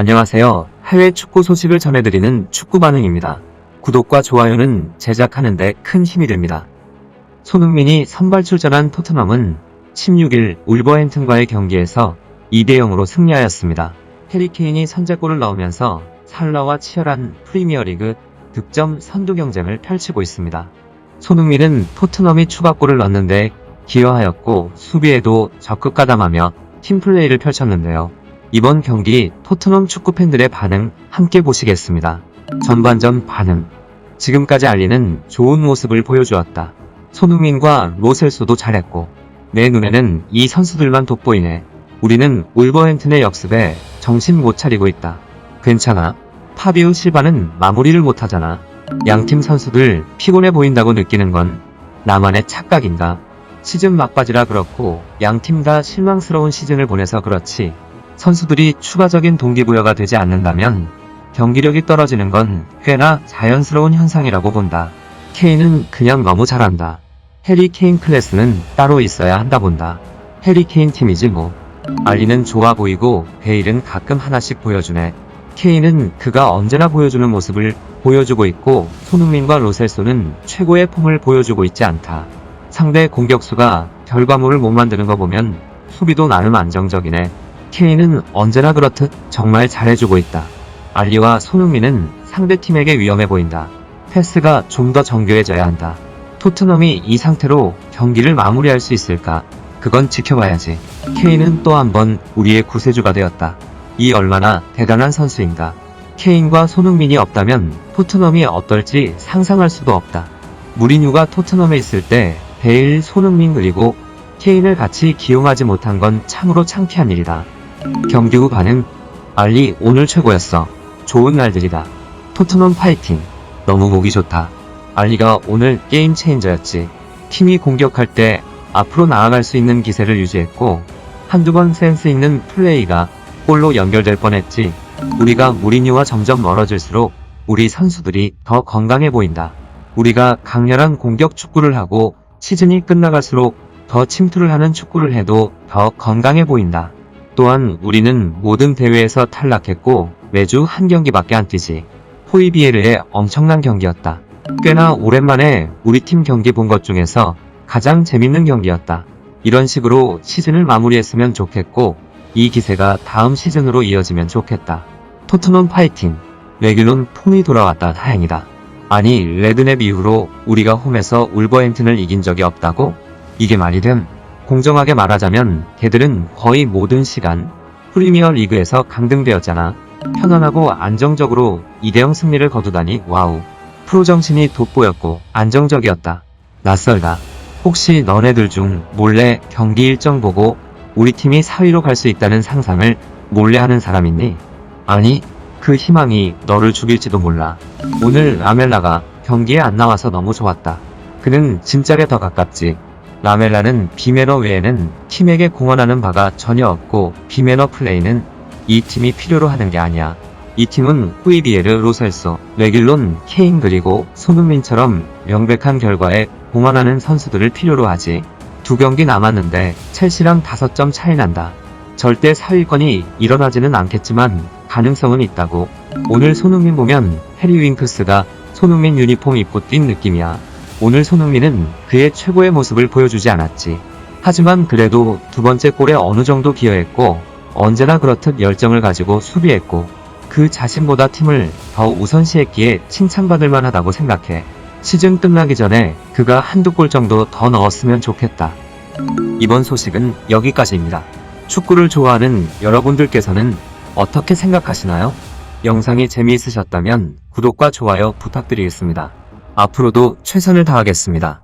안녕하세요. 해외 축구 소식을 전해드리는 축구 반응입니다. 구독과 좋아요는 제작하는데 큰 힘이 됩니다. 손흥민이 선발 출전한 토트넘은 16일 울버햄튼과의 경기에서 2대0으로 승리하였습니다. 해리케인이 선제골을 넣으면서 살라와 치열한 프리미어리그 득점 선두 경쟁을 펼치고 있습니다. 손흥민은 토트넘이 추가골을 넣는데 기여하였고 수비에도 적극 가담하며 팀플레이를 펼쳤는데요. 이번 경기 토트넘 축구 팬들의 반응 함께 보시겠습니다. 전반전 반응. 지금까지 알리는 좋은 모습을 보여주었다. 손흥민과 로셀소도 잘했고 내 눈에는 이 선수들만 돋보이네. 우리는 울버햄튼의 역습에 정신 못 차리고 있다. 괜찮아. 파비우 실바는 마무리를 못하잖아. 양팀 선수들 피곤해 보인다고 느끼는 건 나만의 착각인가? 시즌 막바지라 그렇고 양팀 다 실망스러운 시즌을 보내서 그렇지 선수들이 추가적인 동기부여가 되지 않는다면 경기력이 떨어지는 건 꽤나 자연스러운 현상이라고 본다. 케인은 그냥 너무 잘한다. 해리 케인 클래스는 따로 있어야 한다 본다. 해리 케인 팀이지 뭐. 알리는 좋아 보이고 베일은 가끔 하나씩 보여주네. 케인은 그가 언제나 보여주는 모습을 보여주고 있고 손흥민과 로셀소는 최고의 폼을 보여주고 있지 않다. 상대 공격수가 결과물을 못 만드는 거 보면 수비도 나름 안정적이네. 케인은 언제나 그렇듯 정말 잘해주고 있다. 알리와 손흥민은 상대팀에게 위험해 보인다. 패스가 좀 더 정교해져야 한다. 토트넘이 이 상태로 경기를 마무리할 수 있을까? 그건 지켜봐야지. 케인은 또 한 번 우리의 구세주가 되었다. 이 얼마나 대단한 선수인가. 케인과 손흥민이 없다면 토트넘이 어떨지 상상할 수도 없다. 무리뉴가 토트넘에 있을 때 베일, 손흥민 그리고 케인을 같이 기용하지 못한 건 참으로 창피한 일이다. 경기 후 반응 알리 오늘 최고였어. 좋은 날들이다. 토트넘 파이팅. 너무 보기 좋다. 알리가 오늘 게임 체인저였지. 팀이 공격할 때 앞으로 나아갈 수 있는 기세를 유지했고 한두 번 센스 있는 플레이가 골로 연결될 뻔했지. 우리가 무리뉴와 점점 멀어질수록 우리 선수들이 더 건강해 보인다. 우리가 강렬한 공격 축구를 하고 시즌이 끝나갈수록 더 침투를 하는 축구를 해도 더 건강해 보인다. 또한 우리는 모든 대회에서 탈락했고 매주 한 경기밖에 안 뛰지. 호이비에르의 엄청난 경기였다. 꽤나 오랜만에 우리 팀 경기 본 것 중에서 가장 재밌는 경기였다. 이런 식으로 시즌을 마무리했으면 좋겠고 이 기세가 다음 시즌으로 이어지면 좋겠다. 토트넘 파이팅. 레귤론 폼이 돌아왔다 다행이다. 아니 레드넵 이후로 우리가 홈에서 울버햄튼을 이긴 적이 없다고? 이게 말이 됨? 공정하게 말하자면 걔들은 거의 모든 시간 프리미어 리그에서 강등되었잖아. 편안하고 안정적으로 2대0 승리를 거두다니 와우. 프로 정신이 돋보였고 안정적이었다. 낯설다. 혹시 너네들 중 몰래 경기 일정 보고 우리 팀이 4위로 갈 수 있다는 상상을 몰래 하는 사람 있니? 아니, 그 희망이 너를 죽일지도 몰라. 오늘 라멜라가 경기에 안 나와서 너무 좋았다. 그는 진작에 더 가깝지. 라멜라는 비매너 외에는 팀에게 공헌하는 바가 전혀 없고 비매너 플레이는 이 팀이 필요로 하는 게 아니야. 이 팀은 후이비에르, 로셀소, 레길론, 케인 그리고 손흥민처럼 명백한 결과에 공헌하는 선수들을 필요로 하지. 두 경기 남았는데 첼시랑 5점 차이 난다. 절대 4위권이 일어나지는 않겠지만 가능성은 있다고. 오늘 손흥민 보면 해리 윙크스가 손흥민 유니폼 입고 뛴 느낌이야. 오늘 손흥민은 그의 최고의 모습을 보여주지 않았지. 하지만 그래도 두 번째 골에 어느 정도 기여했고 언제나 그렇듯 열정을 가지고 수비했고 그 자신보다 팀을 더 우선시했기에 칭찬받을 만하다고 생각해. 시즌 끝나기 전에 그가 한두 골 정도 더 넣었으면 좋겠다. 이번 소식은 여기까지입니다. 축구를 좋아하는 여러분들께서는 어떻게 생각하시나요? 영상이 재미있으셨다면 구독과 좋아요 부탁드리겠습니다. 앞으로도 최선을 다하겠습니다.